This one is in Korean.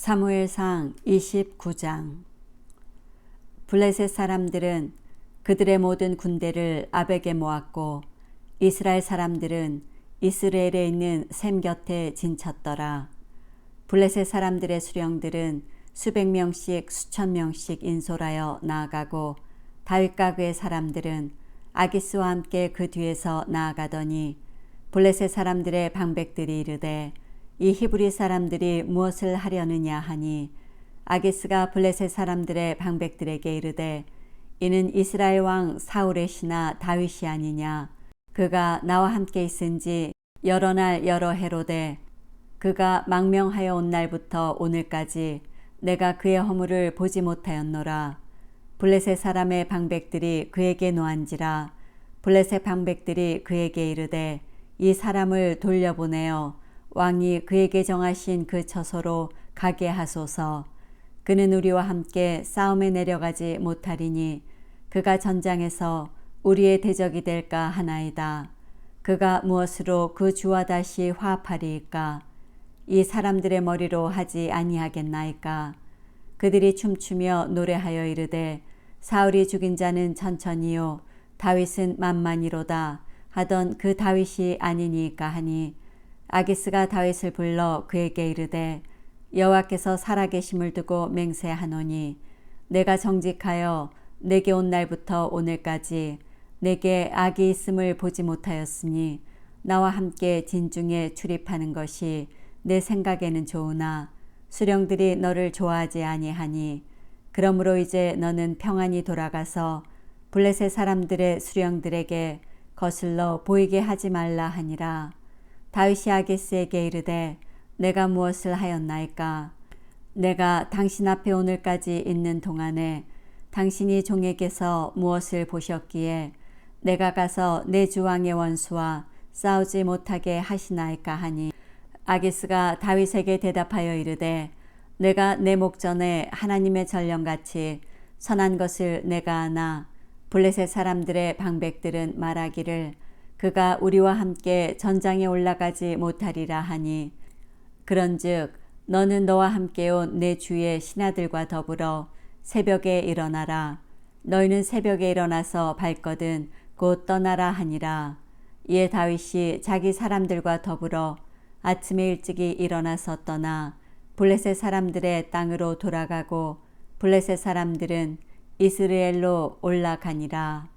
사무엘상 29장 블레셋 사람들은 그들의 모든 군대를 아벡에 모았고 이스라엘 사람들은 이스라엘에 있는 샘 곁에 진쳤더라. 블레셋 사람들의 수령들은 수백 명씩 수천 명씩 인솔하여 나아가고 다윗 가그의 사람들은 아기스와 함께 그 뒤에서 나아가더니 블레셋 사람들의 방백들이 이르되 이 히브리 사람들이 무엇을 하려느냐 하니 아기스가 블레셋 사람들의 방백들에게 이르되 이는 이스라엘 왕 사울의 신하 다윗이 아니냐? 그가 나와 함께 있은지 여러 날 여러 해로 되 그가 망명하여 온 날부터 오늘까지 내가 그의 허물을 보지 못하였노라. 블레셋 사람의 방백들이 그에게 노한지라. 블레셋 방백들이 그에게 이르되 이 사람을 돌려보내어 왕이 그에게 정하신 그 처소로 가게 하소서. 그는 우리와 함께 싸움에 내려가지 못하리니 그가 전장에서 우리의 대적이 될까 하나이다. 그가 무엇으로 그 주와 다시 화합하리이까? 이 사람들의 머리로 하지 아니하겠나이까? 그들이 춤추며 노래하여 이르되 사울이 죽인 자는 천천히요 다윗은 만만이로다 하던 그 다윗이 아니니까 하니 아기스가 다윗을 불러 그에게 이르되 여호와께서 살아계심을 두고 맹세하노니 내가 정직하여 내게 온 날부터 오늘까지 내게 악이 있음을 보지 못하였으니 나와 함께 진중에 출입하는 것이 내 생각에는 좋으나 수령들이 너를 좋아하지 아니하니 그러므로 이제 너는 평안히 돌아가서 블레셋 사람들의 수령들에게 거슬러 보이게 하지 말라 하니라. 다윗이 아게스에게 이르되 내가 무엇을 하였나이까? 내가 당신 앞에 오늘까지 있는 동안에 당신이 종에게서 무엇을 보셨기에 내가 가서 내 주왕의 원수와 싸우지 못하게 하시나이까 하니? 아기스가 다윗에게 대답하여 이르되 내가 내 목전에 하나님의 전령같이 선한 것을 내가 아나 블레셋 사람들의 방백들은 말하기를 그가 우리와 함께 전장에 올라가지 못하리라 하니 그런즉 너는 너와 함께 온 내 주의 신하들과 더불어 새벽에 일어나라. 너희는 새벽에 일어나서 발거든 곧 떠나라 하니라. 이에 다윗이 자기 사람들과 더불어 아침에 일찍이 일어나서 떠나 블레셋 사람들의 땅으로 돌아가고 블레셋 사람들은 이스라엘로 올라가니라